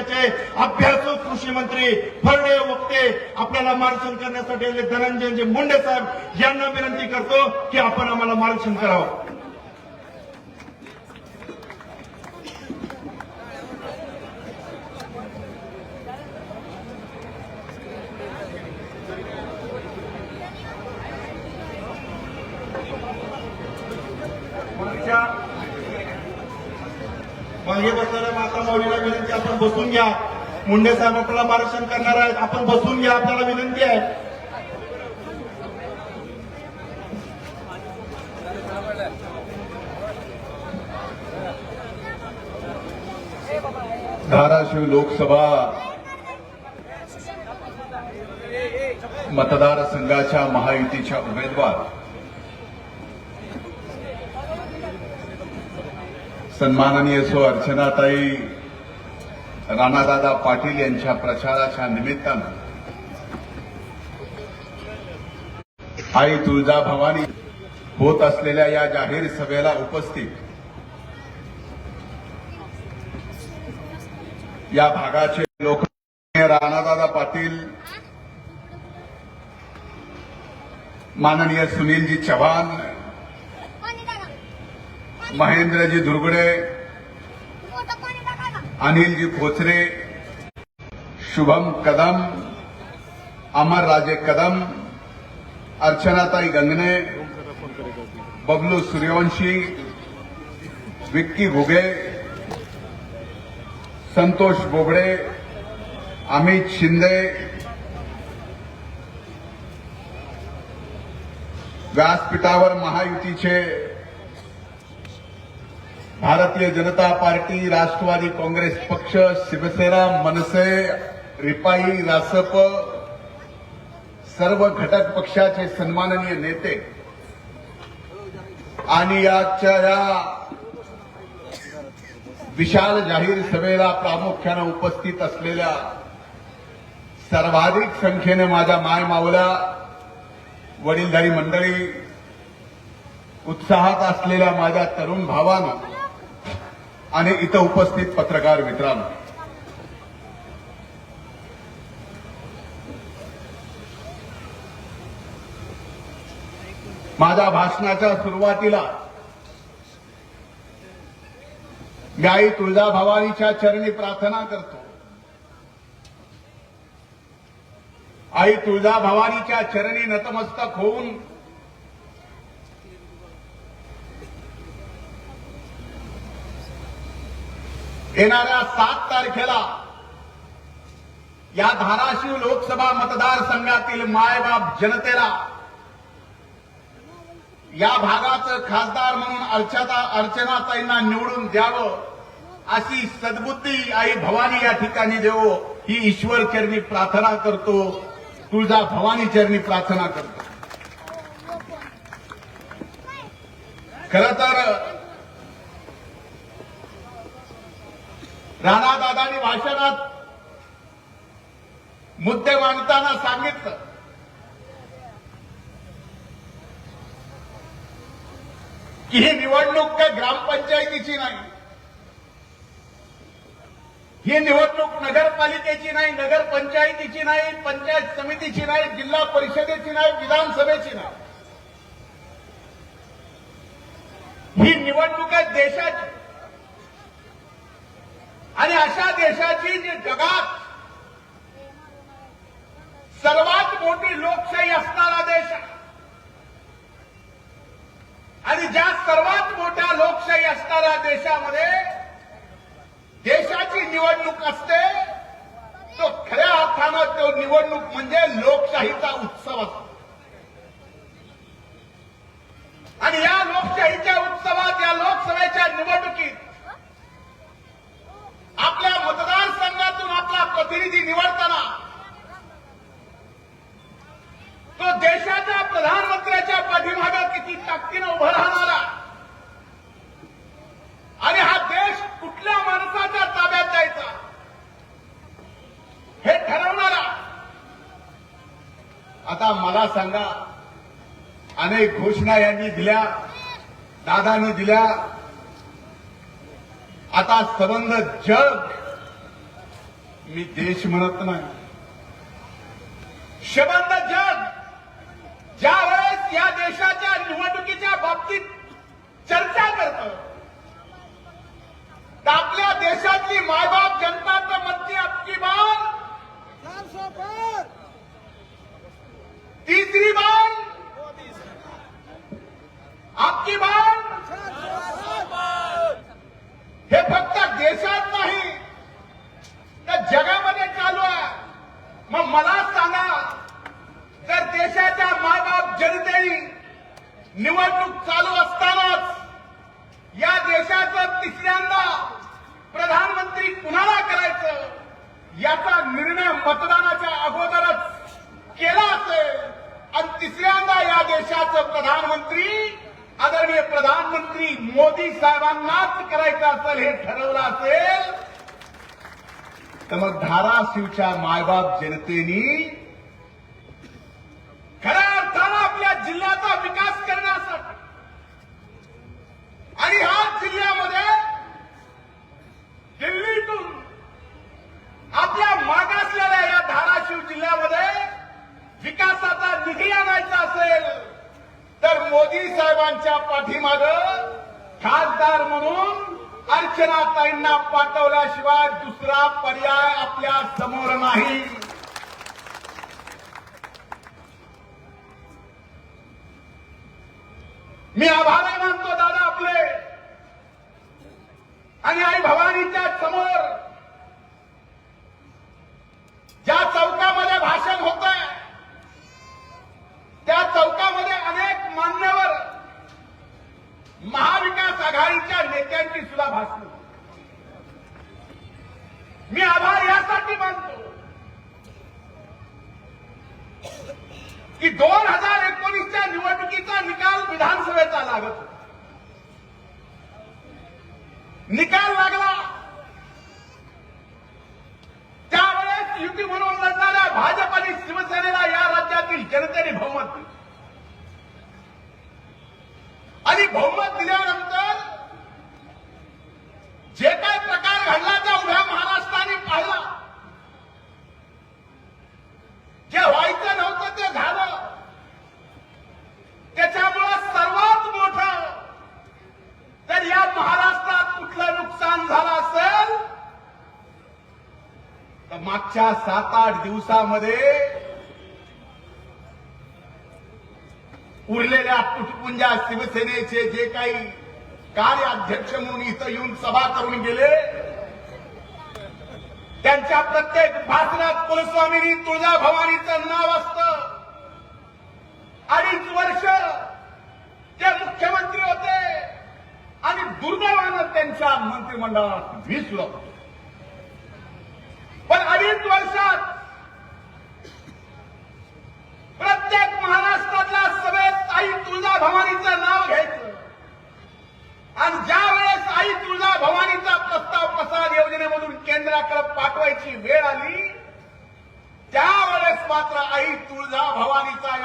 अभ्यासू कृषी मंत्री फरडे वक्ते आपल्याला मार्गदर्शन करण्यासाठी आले धनंजयजी मुंडे साहेब यांना विनंती करतो की आपण आम्हाला मार्गदर्शन करावं मागच्या मागे बसणाऱ्या माता माऊलीला विनंती आपण बसून घ्या. मुंडे साहेब आपल्याला मार्गदर्शन करणार आहेत. आपण बसून घ्या. आपल्याला विनंती आहे. धाराशिव लोकसभा मतदारसंघाच्या महायुतीच्या उमेदवार. सन्माननीय सो अर्चनाताई राणादादा पाटील यांच्या प्रचाराच्या निमित्तानं. आई तुळजाभवानी होत असलेल्या या जाहीर सभेला उपस्थित या भागाचे लोक राणादादा पाटील माननीय सुनीलजी चव्हाण महेंद्रजी दुर्गडे अनिलजी खोचरे शुभम कदम अमरराजे कदम अर्चनाताई गंगणे बबलू सूर्यवंशी विक्की घुगे संतोष बोबडे अमित शिंदे व्यासपीठावर महायुतीचे भारतीय जनता पार्टी राष्ट्रवादी काँग्रेस पक्ष शिवसेना मनसे रिपाई रासप सर्व घटक पक्षाचे सन्माननीय नेते आणि याच्या या विशाल जाहीर सभेला प्रामुख्यानं उपस्थित असलेल्या सर्वाधिक संख्येने माझ्या माय मावल्या वडीलधारी मंडळी उत्साहात असलेल्या माझ्या तरुण भावानं आणि इथं उपस्थित पत्रकार मित्रांनो. माझ्या भाषणाच्या सुरुवातीला मी आई तुळजाभवानीच्या चरणी प्रार्थना करतो. आई तुळजाभवानीच्या चरणी नतमस्तक होऊन येणाऱ्या सात तारखेला या धाराशिव लोकसभा मतदारसंघातील मायबाप जनतेला या भागाचं खासदार म्हणून अर्चना अर्चनाताईंना निवडून द्यावं अशी सद्बुद्धी आई भवानी या ठिकाणी देवो ही ईश्वर चरणी प्रार्थना करतो तुळजा भवानी चरणी प्रार्थना करतो. खर तर राणादादांनी भाषणात मुद्दे मांडताना सांगितलं. की ही निवडणूक काय ग्रामपंचायतीची नाही. ही निवडणूक नगरपालिकेची नाही नगरपंचायतीची नाही पंचायत समितीची नाही जिल्हा परिषदेची नाही विधानसभेची नाही. ही निवडणूक आहे देशाची. आणि अशा देशाची जी जगात सर्वात मोठी लोकशाही असणारा देश आहे. आणि ज्या सर्वात मोठ्या लोकशाही असणाऱ्या देशामध्ये देशाची निवडणूक असते तो खऱ्या अर्थानं तो निवडणूक म्हणजे लोकशाहीचा उत्सव असतो. आणि या लोकशाहीच्या उत्सवात या लोकसभेच्या निवडणुकीत आपल्या मतदारसंघातून आपला प्रतिनिधी निवडताना तो देशाच्या प्रधानमंत्र्याच्या पाठीमागे किती ताकदीनं उभं राहणारा. आणि हा देश कुठल्या माणसाच्या ताब्यात जायचा हे ठरवणारा. आता मला सांगा अनेक घोषणा यांनी दिल्या दादानं दिल्या आता सबंध जग. मी देश म्हणत नाही. सबंध जग. ज्या वेळेस या देशाच्या निवडणुकीच्या बाबतीत चर्चा करत तर आपल्या देशातली मायबाप जनता तर म्हणते आपकी बार तिसरी बार आपकी बार हे फक्त देशात नाही तर जगामध्ये चालू आहे मग मला सांगा जर देशाच्या मायबाप जनतेने निवडणूक चालू असतानाच या देशाचं तिसऱ्यांदा प्रधानमंत्री कुणाला करायचं? याचा निर्णय मतदानाच्या अगोदरच केला असेल. आणि तिसऱ्यांदा या देशाचं प्रधानमंत्री आदरणीय प्रधानमंत्री मोदी साहेबांनाच करायचं असेल हे ठरवलं असेल तर मग धाराशिवच्या मायबाप जनतेनी खऱ्या अर्थानं आपल्या जिल्ह्याचा विकास करण्यासाठी आणि ह्या जिल्ह्यामध्ये दिल्लीतून आपल्या मागासलेल्या या धाराशिव जिल्ह्यामध्ये विकासाचा निधी आणायचा असेल तर मोदी साहेबांच्या पाठीमाग खासदार म्हणून अर्चनाताईंना पाठवल्याशिवाय दुसरा पर्याय आपल्यासमोर नाही. मी आभार मानतो दादा आपले आणि आई भवानीच्या समोर ज्या चौकामध्ये भाषण होत आहे त्या चौकामध्ये अनेक मान्यवर महाविकास आघाडीच्या नेत्यांची सुद्धा भाषण होती. मी आभार यासाठी मानतो की दोन हजार एकोणीसच्या निवडणुकीचा निकाल विधानसभेचा लागत होता. निकाल लागला त्यावेळेस युती म्हणून लढणाऱ्या भाजप आणि शिवसेनेला या राज्यातील जनतेने बहुमत दिलं आणि बहुमत दिल्यानंतर जे काही प्रकार घडला त्या उभ्या महाराष्ट्राने पाहिला जे व्हायचं नव्हतं ते झालं त्याच्यामुळं सर्वात मोठं जर या महाराष्ट्रात कुठलं नुकसान झालं असेल तर मागच्या सात आठ दिवसामध्ये उरलेल्या तुटपुंजा शिवसेनेचे जे काही कार्याध्यक्ष म्हणून इथं येऊन सभा करून गेले त्यांच्या प्रत्येक भाषणात कुलस्वामीनी तुळजा भवानीचं नाव असतं. अडीच वर्ष ते मुख्यमंत्री होते आणि दुर्दैवानं त्यांच्या मंत्रिमंडळात वीस लोक होते. पण अडीच वर्षात प्रत्येक महाराष्ट्रातल्या सभेत आई तुळजा भवानीचं नाव घ्यायचं आणि ज्या वेळेस आई तुळजा भवानीचा प्रस्ताव प्रसाद योजनेमधून केंद्राकडे पाठवायची वेळ आली त्यावेळेस मात्र आई तुळजा भवानीचा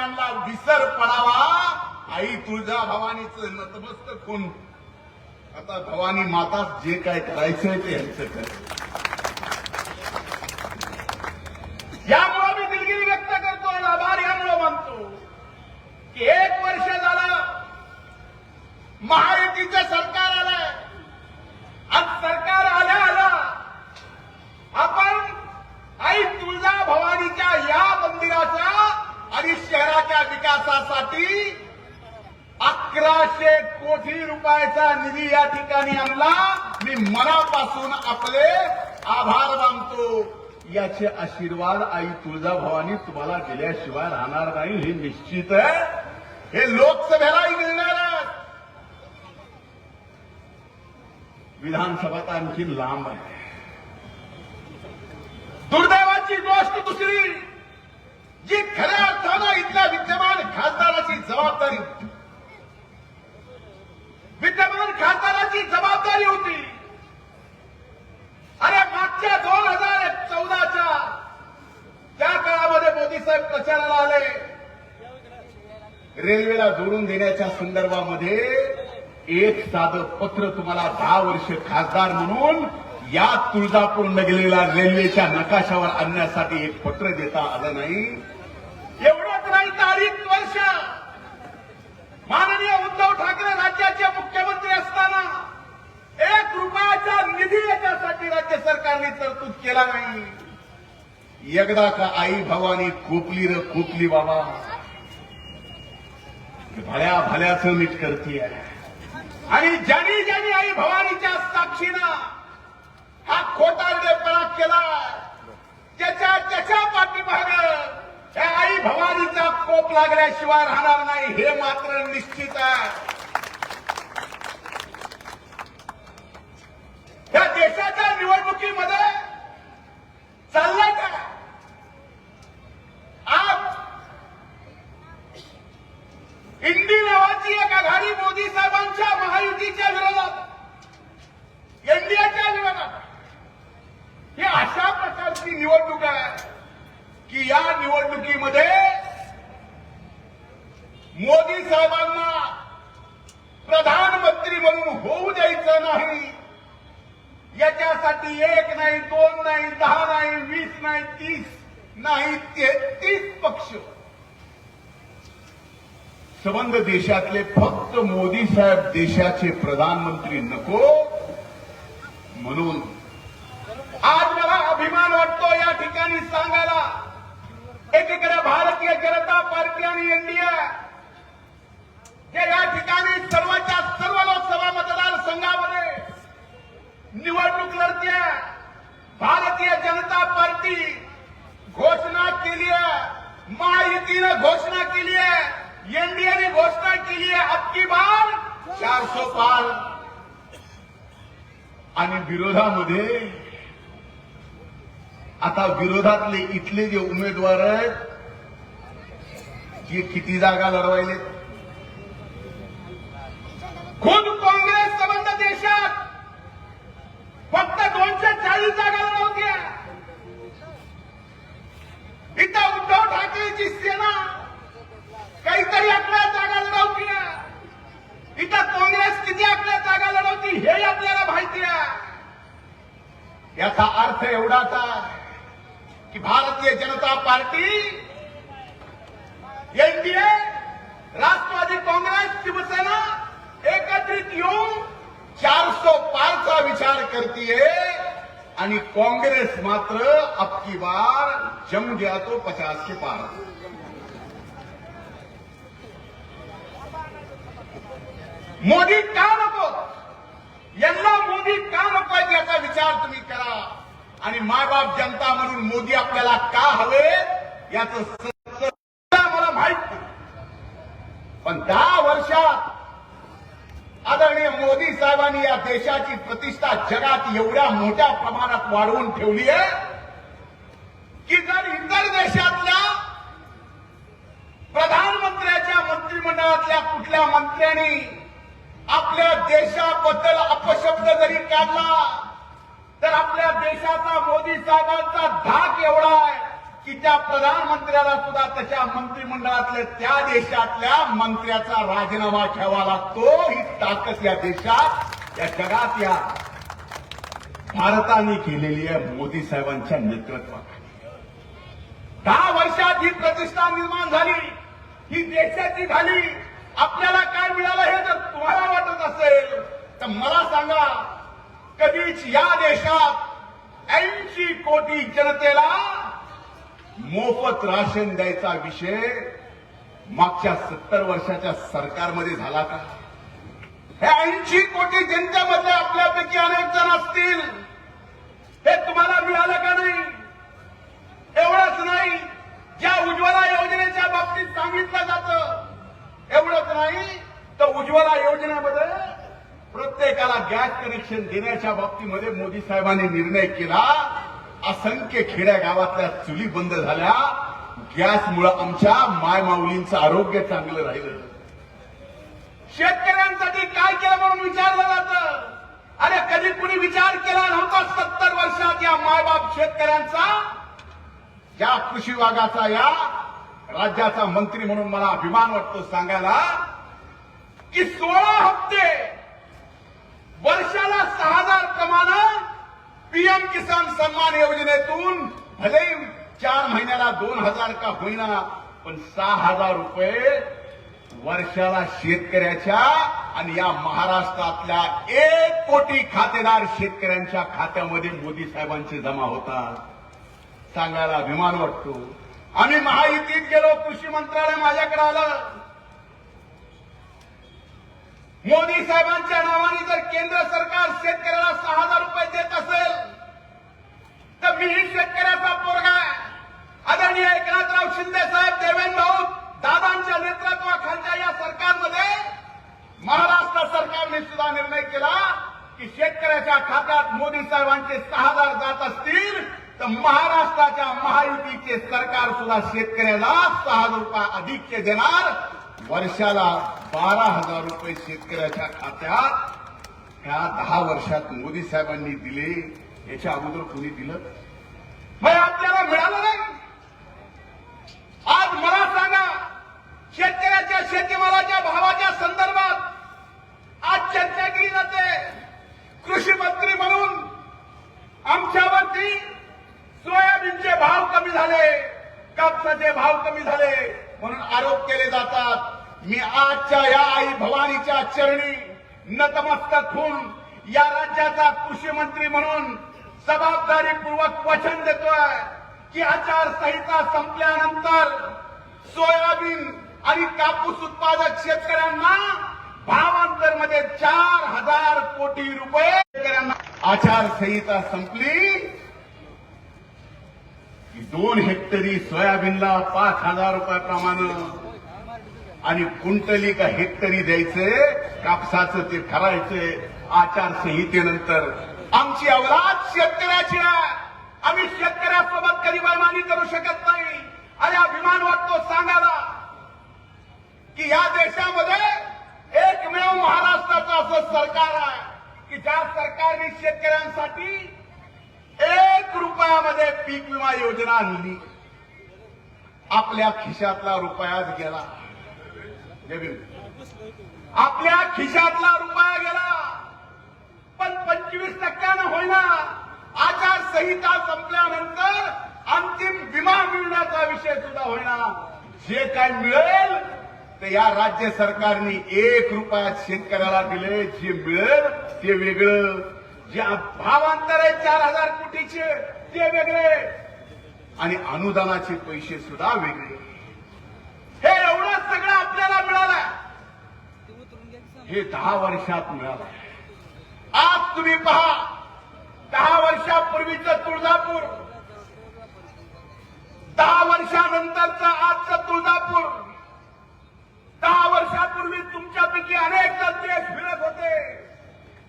यांना पडावा आई तुळजा भवानीचं नतमस्तक होऊन. आता भवानी माता जे काय करायचंय ते यांचं करायचं यामुळे मी दिलगिरी व्यक्त करतो आणि आभार यामुळे मानतो की एक वर्ष झालं महायुतीचं सरकार आलंय आज सरकार आल्या आल्या आपण आई तुळजा भवानीच्या या मंदिराच्या आणि शहराच्या विकासासाठी अकराशे कोटी रुपयाचा निधी या ठिकाणी आणला. मी मनापासून आपले आभार मानतो. याचे आशीर्वाद आई तुळजाभवानी तुम्हाला दिल्याशिवाय राहणार नाही हे निश्चित आहे. हे लोकसभेलाही मिळणार विधानसभा तर आणखी लांब आहे. दुर्दैवाची गोष्ट दुसरी जी खऱ्या अर्थानं इथल्या विद्यमान खासदाराची जबाबदारी होती विद्यमान खासदाराची जबाबदारी होती. अरे मागच्या दोन हजार चौदाच्या त्या काळामध्ये मोदी साहेब प्रचाराला आले? रेल्वेला जोडून देण्याच्या संदर्भामध्ये एक साधं पत्र तुम्हाला दहा वर्ष खासदार म्हणून या तुळजापूर नगरीला रेल्वेच्या नकाशावर आणण्यासाठी एक पत्र देता आलं नाही. एवढंच नाही तर अडीच वर्ष. माननीय उद्धव ठाकरे राज्याचे मुख्यमंत्री असताना एक रुपयाचा निधी याच्यासाठी राज्य सरकारने तरतूद केला नाही. एकदा का आई भवानी खोपली र खोपली बाबा. भल्या भल्याचं मीट करते आणि ज्यानी ज्यानी आई भवानीच्या साक्षीनं हा खोटा खोटारडेपणा केला त्याच्या त्याच्या पाठीमाग त्या आई भवानीचा कोप लागल्याशिवाय राहणार नाही हे मात्र निश्चित आहे. या देशाच्या निवडणुकीमध्ये चाललंय का? आज इंडी नावाची एक आघाडी मोदी साहेबांच्या महायुतीच्या विरोधात एनडीएच्या विरोधात ही अशा प्रकारची निवडणूक आहे. निवडणुकीमध्ये मोदी साहेबांना प्रधानमंत्री म्हणून होऊ द्यायचं नाही. याच्यासाठी एक नाही दोन नाही दहा नाही वीस नाही तीस नाही तेहतीस पक्ष. संबंध देशातले फक्त मोदी साहेब देशाचे प्रधानमंत्री नको म्हणून आज मला अभिमान वाटतो या ठिकाणी सांगायला. एकीकडे भारतीय जनता पार्टी आणि एनडीए हे या ठिकाणी सर्वांच्या सर्व लोकसभा मतदारसंघामध्ये निवडणूक लढते भारतीय जनता पार्टी घोषणा केली आहे महायुतीनं घोषणा केली आहे एनडीएने घोषणा केली आहे अबकी बार चारशे पार आणि विरोधामध्ये विरोधातले इथले जे उमेदवार आहेत ते किती जागा लढवायले खुद काँग्रेस संबंध देशात फक्त दोनशे चाळीस जागा लढवत्या इथं उद्धव ठाकरेची सेना काहीतरी आपल्या जागा लढवतीय इथं काँग्रेस किती आपल्या जागा लढवती हे आपल्याला माहिती आहे. याचा अर्थ एवढाच आहे. की भारतीय जनता पार्टी एनडीए राष्ट्रवादी काँग्रेस शिवसेना एकत्रित येऊन चारशे पारचा विचार करतीये आणि काँग्रेस मात्र अबकी बार जम गया तो पचास के पार. मोदी का नको? यांना मोदी का नको याचा विचार तुम्ही करा. आणि मायबाप जनता म्हणून मोदी आपल्याला का हवे याचं मला माहीत पण दहा वर्षात आदरणीय मोदी साहेबांनी या देशाची प्रतिष्ठा जगात एवढ्या मोठ्या प्रमाणात वाढवून ठेवली आहे की जर इतर देशातल्या प्रधानमंत्र्याच्या मंत्रिमंडळातल्या कुठल्या मंत्र्यांनी आपल्या देशाबद्दल अपशब्द जरी काढला तर आपल्या देशाचा मोदी साहेबांचा धाक एवढा आहे की त्या प्रधानमंत्र्याला सुद्धा त्याच्या मंत्रिमंडळातल्या त्या देशातल्या मंत्र्याचा राजीनामा घ्यावा लागतो. ही ताकद या देशात या जगात या भारताने केलेली आहे मोदी साहेबांच्या नेतृत्वाखाली. दहा वर्षात ही प्रतिष्ठा निर्माण झाली ही देशाची झाली. आपल्याला काय मिळालं हे जर तुम्हाला वाटत असेल तर मला सांगा कधीच या देशात ऐंशी कोटी जनतेला मोफत राशन द्यायचा विषय मागच्या सत्तर वर्षाच्या सरकारमध्ये झाला का? हे ऐंशी कोटी जनतेमध्ये आपल्यापैकी अनेक जण असतील. हे तुम्हाला मिळालं का नाही? एवढंच नाही. ज्या उज्ज्वला योजनेच्या बाबतीत सांगितलं जातं एवढंच नाही. तर उज्ज्वला योजनेमध्ये प्रत्येकाला गॅस कनेक्शन देण्याच्या बाबतीमध्ये मोदी साहेबांनी निर्णय केला. असंख्य खेड्या गावातल्या चुली बंद झाल्या. गॅसमुळे आमच्या मायमाऊलींचं आरोग्य चांगलं राहिलं. शेतकऱ्यांसाठी काय केलं म्हणून विचारलं जातं अरे कधी कुणी विचार केला नव्हता सत्तर वर्षात या मायबाप शेतकऱ्यांचा? या कृषी विभागाचा या राज्याचा मंत्री म्हणून मला अभिमान वाटतो सांगायला की सोळा हप्ते वर्षाला सहा हजार प्रमाणे पीएम किसान सन्मान योजनेतून भले चार महिन्याला दोन हजार का होईना पण सहा हजार रुपये वर्षाला शेतकऱ्याच्या आणि या महाराष्ट्रातल्या एक कोटी खातेदार शेतकऱ्यांच्या खात्यामध्ये मोदी साहेबांचे जमा होतात. सांगायला अभिमान वाटतो. आम्ही महायुतीत गेलो कृषी मंत्रालय माझ्याकडे आलं. मोदी साहेबांच्या नावाने जर केंद्र सरकार शेतकऱ्याला सहा हजार रुपये देत असेल तर मीही शेतकऱ्याचा पोरगा आदरणीय एकनाथराव शिंदे साहेब देवेंद्र भाऊ दादांच्या नेतृत्वाखालच्या या सरकारमध्ये महाराष्ट्र सरकारने सुद्धा निर्णय केला की शेतकऱ्याच्या खात्यात मोदी साहेबांचे सहा हजार जात असतील तर महाराष्ट्राच्या महायुतीचे सरकार सुद्धा शेतकऱ्याला सहा हजार रुपये अधिकचे देणार. वर्षाला बारा हजार रुपये शेतकऱ्याच्या खात्यात ह्या दहा वर्षात मोदी साहेबांनी दिले याच्या अगोदर कोणी दिलं? मग आपल्याला मिळालं नाही. आज मला सांगा शेतकऱ्याच्या शेतीमालाच्या भावाच्या संदर्भात आज चर्चा केली जाते. कृषी मंत्री म्हणून आमच्यावरती सोयाबीनचे भाव कमी झाले कापसाचे भाव कमी झाले. म्हणून आरोप केले जातात. मी आजच्या या आई भवानीच्या चरणी नतमस्तक होऊन या राज्याचा कृषी मंत्री म्हणून जबाबदारीपूर्वक वचन देतोय की आचारसंहिता संपल्यानंतर सोयाबीन आणि कापूस उत्पादक शेतकऱ्यांना भावांतरमध्ये चार हजार कोटी रुपये शेतकऱ्यांना आचारसंहिता संपली. दोन हेक्टरी सोयाबीनला पाच हजार रुपयाप्रमाणे आणि कुंटली का हेक्टरी द्यायचे कापसाचं ते ठरायचे आचारसंहितेनंतर. आमची अवलाद शेतकऱ्याची आहे. आम्ही शेतकऱ्यासोबत कधी बैमानी करू शकत नाही. आणि अभिमान वाटतो सांगायला की या देशामध्ये एकमेव महाराष्ट्राचं असं सरकार आहे की ज्या सरकारने शेतकऱ्यांसाठी एक रुपयामध्ये पीक विमा योजना आणली. आपल्या खिशातला रुपयाच गेला. आपल्या खिशातला रुपया गेला. पण पंचवीस टक्क्यानं होईना. आचारसंहिता संपल्यानंतर अंतिम विमा मिळण्याचा विषय सुद्धा होईना. जे काय मिळेल ते या राज्य सरकारने एक रुपयात शेतकऱ्याला दिले. जे मिळेल ते वेगळं. जे भावांतर आहे चार हजार कोटीचे ते वेगळे. आणि अनुदानाचे पैसे सुद्धा वेगळे. हे एवढं सगळं आपल्याला मिळालं हे दहा वर्षात मिळालं आज तुम्ही पहा दहा वर्षापूर्वीचं तुळजापूर. दहा वर्षानंतरचं आजचं तुळजापूर. दहा वर्षापूर्वी तुमच्यापैकी अनेक जण देश फिरत होते.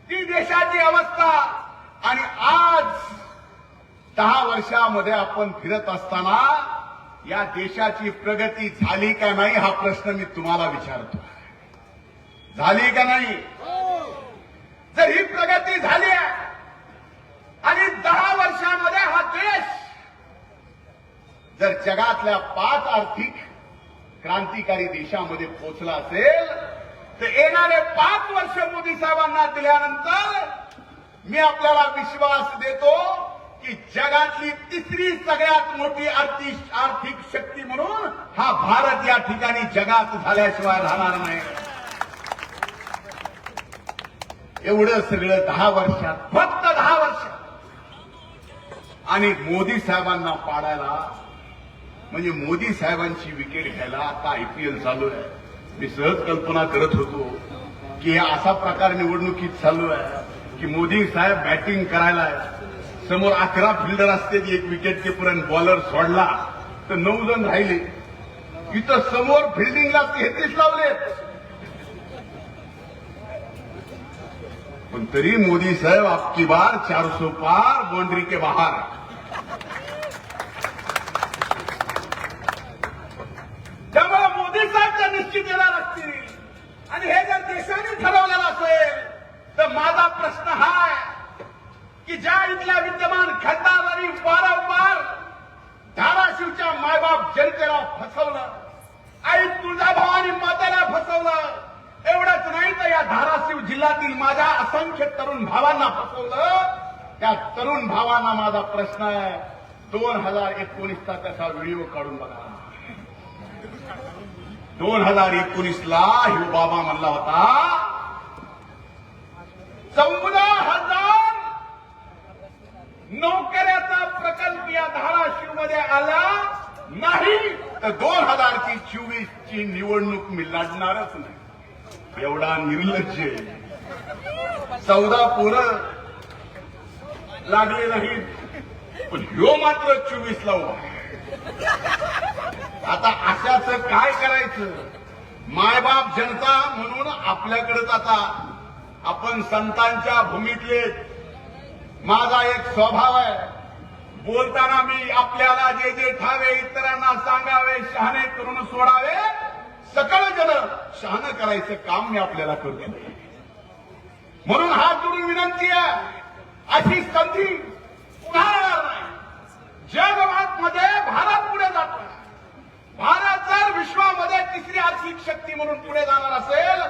ती देशाची अवस्था. आणि आज दहा वर्षामध्ये आपण फिरत असताना या देशाची प्रगती झाली का नाही हा प्रश्न मी तुम्हाला विचारतो. झाली का नाही? जर ही प्रगती झाली आहे आणि दहा वर्षामध्ये हा देश जर जगातल्या पाच आर्थिक क्रांतिकारी देशामध्ये पोहोचला असेल तर येणारे पाच वर्ष मोदी साहेबांना दिल्यानंतर मी आपल्याला विश्वास देतो की जगातली तिसरी सगळ्यात मोठी आर्थिक आर्थिक शक्ती म्हणून हा भारत या ठिकाणी जगात झाल्याशिवाय राहणार नाही. एवढं सगळं दहा वर्षात फक्त दहा वर्षात. आणि मोदी साहेबांना पाडायला म्हणजे मोदी साहेबांची विकेट घ्यायला आता आयपीएल चालू आहे. मी सहज कल्पना करत होतो की असा प्रकार निवडणुकीत चालू आहे की मोदी साहेब बॅटिंग करायला समोर अकरा फिल्डर असते एक विकेट किपर बॉलर सोडला तर नऊ जण राहिले. इथं समोर फिल्डिंगला तेहतीस लावलेत पण तरी मोदी साहेब आपकी बार चार पार बाउंड्री के बाहर त्यामुळे मोदी साहेब तर आणि हे जर देशाने ठरवलेलं असेल तर माझा प्रश्न हा आहे की ज्या इथल्या विद्यमान खासदारांनी वारंवार धाराशिवच्या मायबाप जनतेला फसवलं आई तुळजाभवानी मातेला फसवलं एवढंच नाही तर या धाराशिव जिल्ह्यातील माझ्या असंख्य तरुण भावांना फसवलं त्या तरुण भावांना माझा प्रश्न आहे. दोन हजार एकोणीसचा त्याचा व्हिडिओ काढून बघा. दोन हजार एकोणीसला ह्यो बाबा म्हणला होता चौदा हजार नोकऱ्याचा प्रकल्प या धाराशिवमध्ये आला नाही तर दोन हजारची चोवीस ची निवडणूक मी लढणारच नाही. एवढा निर्लज्ज चौदा पोरं लागले नाहीत पण ह्यो मात्र चोवीसला उभा आता अशाच काय करायचं? मायबाप जनता म्हणून आपल्याकडेच आता आपण संतांच्या भूमीतले माझा एक स्वभाव आहे. बोलताना मी आपल्याला जे जे ठावे इतरांना सांगावे शहाणे करून सोडावे सकळ जन शहाणं करायचं काम मी आपल्याला करतो. म्हणून हात जोडून विनंती आहे. अशी संधी पुन्हा येणार नाही? जगभरामध्ये भारत पुढे जातो भारत जर विश्वामध्ये तिसरी आर्थिक शक्ती म्हणून पुढे जाणार असेल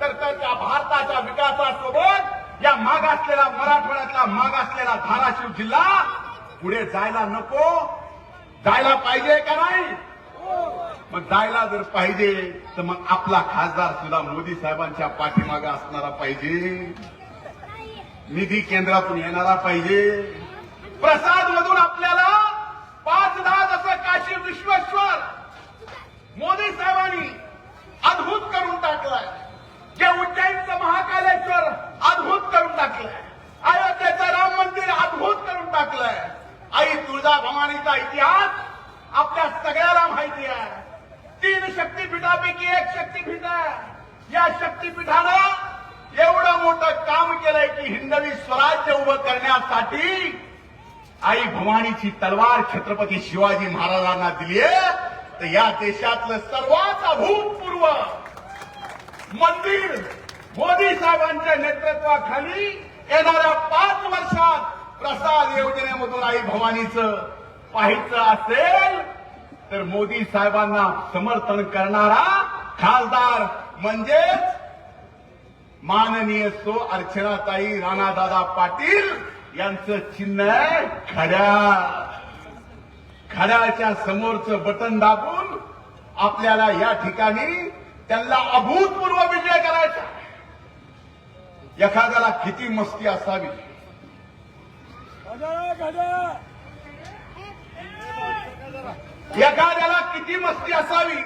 तर त्या भारताच्या विकासासोबत या मागासलेला मराठवाड्यातला मागासलेला धाराशिव जिल्हा पुढे जायला नको. जायला पाहिजे का नाही? मग जायला जर पाहिजे तर मग आपला खासदार सुद्धा मोदी साहेबांच्या पाठीमागे असणारा पाहिजे. निधी केंद्रातून येणारा पाहिजे. प्रसाद मधून आपल्याला पाच दहा जसं काशी विश्वेश्वर मोदी साहेबांनी अद्भुत करून टाकलाय. जे उज्जैनचं महाकालेश्वर अद्भुत करून टाकलंय. अयोध्येचं राम मंदिर अद्भुत करून टाकलंय. आई तुळजाभवानीचा इतिहास आपल्या सगळ्याला माहिती आहे. तीन शक्तीपीठापैकी एक शक्तीपीठ आहे. या शक्तीपीठानं एवढं मोठं काम केलंय की हिंदवी स्वराज्य उभं करण्यासाठी आई भवानीची तलवार छत्रपती शिवाजी महाराजांना दिली तर या देशातलं सर्वात अभूतपूर्व मंदिर मोदी साहेबांच्या नेतृत्वाखाली येणाऱ्या पाच वर्षात प्रसाद योजनेमधून आई भवानीचं पाहायचं असेल तर मोदी साहेबांना समर्थन करणारा खासदार म्हणजेच माननीय सो अर्चनाताई राणादादा पाटील यांचं चिन्ह आहे खड्या घड्याळाच्या समोरचं बटन दाबून आपल्याला या ठिकाणी त्यांना अभूतपूर्व विजय करायचा एखाद्याला किती मस्ती असावी. एखाद्याला किती मस्ती असावी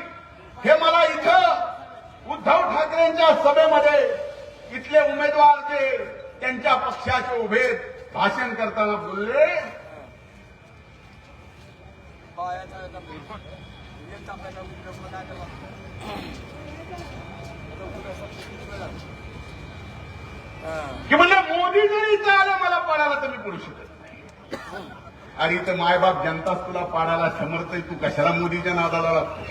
हे मला इथं उद्धव ठाकरेंच्या सभेमध्ये इथले उमेदवार जे त्यांच्या पक्षाचे उभे भाषण करताना बोलले की म्हणजे मोदी जरी इथं आलं मला पाडायला तर मी पडू शकत नाही. आणि इथं मायबाप जनताच तुला पाडायला समर्थ तू कशाला मोदीच्या नादाला लागतो?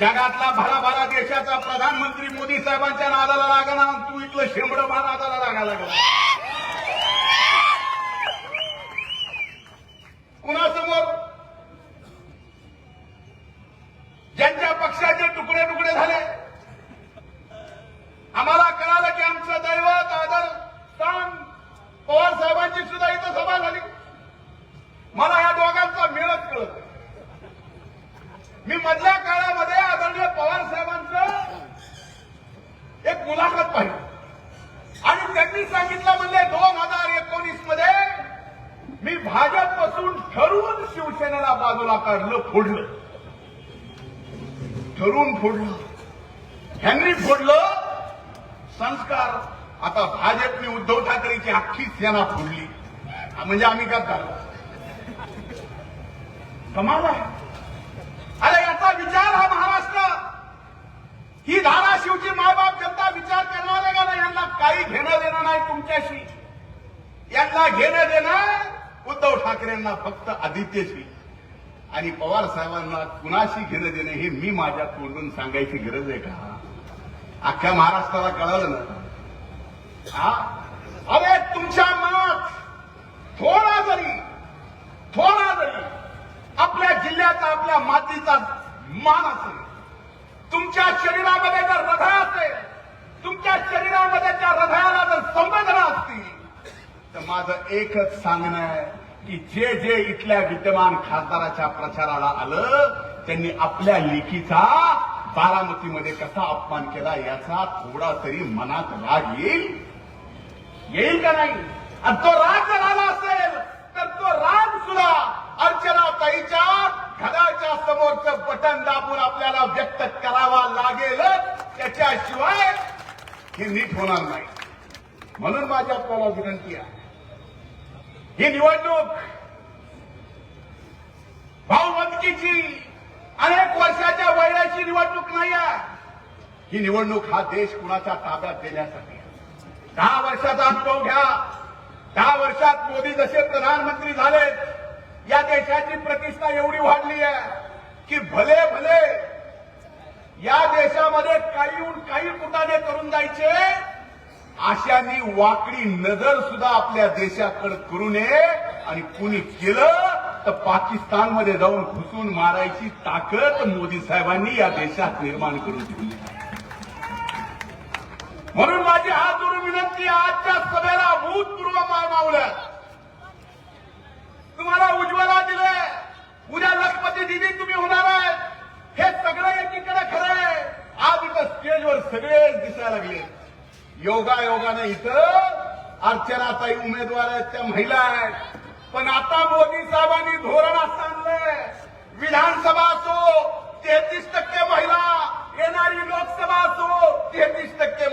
जगातला भरा भरा देशाचा प्रधानमंत्री मोदी साहेबांच्या नादाला लागणार तू इथलं शेंबड भा नादाला लागायला लागला कुणासमोर ज्यांच्या पक्षाचे तुकडे तुकडे झाले आम्हाला कळालं की आमचं दैवत आदर स्थान पवार साहेबांची सुद्धा इथं सभा झाली मला या दोघांचा मेळच कळत नाही. मी मधल्या काळामध्ये आदरणीय पवार साहेबांचं एक मुलाखत पाहिली आणि त्यांनी सांगितलं म्हणजे दोन हजार एकोणीसमध्ये मी भाजपपासून ठरवून शिवसेनेला बाजूला काढलं फोडलं ठरून फोडलं ह्यांनी फोडलं संस्कार. आता भाजपने उद्धव ठाकरेची अख्खी सेना फोडली. म्हणजे आम्ही काय झालो कमाल आहे. अरे याचा विचार हा महाराष्ट्र. ही धाराशिवची मायबाप जनता विचार करणार आहे का नाही? यांना काही घेणं देणं नाही तुमच्याशी. यांना घेणं देणं उद्धव ठाकरेंना फक्त आदित्यशी. आणि पवार साहेबांना कुणाशी घेणं देणं हे मी माझ्या तोंडून सांगायची गरज आहे का? अख्ख्या महाराष्ट्राला कळवलं ना. अरे तुमच्या मनात थोडा जरी थोडा जरी आपल्या जिल्ह्याचा आपल्या मातीचा मान असेल तुमच्या शरीरामध्ये जर हृदय असेल तुमच्या शरीरामध्ये त्या हृदयाला जर संवेदना असतील माझं एकच सांगणं आहे की जे जे इथल्या विद्यमान खासदाराच्या प्रचाराला आलं त्यांनी आपल्या लेखीचा बारामतीमध्ये कसा अपमान केला याचा थोडा तरी मनात राग येईल? येईल का नाही? आणि तो राग जर आला असेल तर तो राग सुद्धा अर्चना ताईच्या घराच्या समोरचं बटन दाबून आपल्याला व्यक्त करावा लागेल त्याच्याशिवाय हे नीट होणार नाही. म्हणून माझी आपल्याला विनंती आहे ही निवडणूक भाऊबंदकीची अनेक वर्षाच्या वैराची निवडणूक नाही ही निवडणूक हा देश कुणाच्या ताब्यात देण्यासाठी दहा वर्षाचा अनुभव घ्या. दहा वर्षात मोदी जसे प्रधानमंत्री झालेत या देशाची प्रतिष्ठा एवढी वाढली आहे की भले भले या देशामध्ये काहीहून काही कुटाने करून जायचे अशांनी वाकडी नजर सुद्धा आपल्या देशाकडे करू नये आणि कुणी केलं तर पाकिस्तानमध्ये जाऊन घुसून मारायची ताकद मोदी साहेबांनी या देशात निर्माण करून दिली. म्हणून माझी हात जोडून विनंती आजच्या सभेला भूतपूर्व मार तुम्हाला उज्ज्वला दिलंय. उद्या लखपती दिदी तुम्ही होणार आहे. हे सगळं एकीकडे खरं आहे. आज इथं स्टेजवर सगळेच दिसायला लागले. योगा योगानं इथं अर्चनाताई उमेदवार आहेत त्या महिला आहेत. पण आता मोदी साहेबांनी धोरण असं आणलंय. विधानसभा असो तेहतीस टक्के महिला येणारी लोकसभा असो तेहतीस टक्के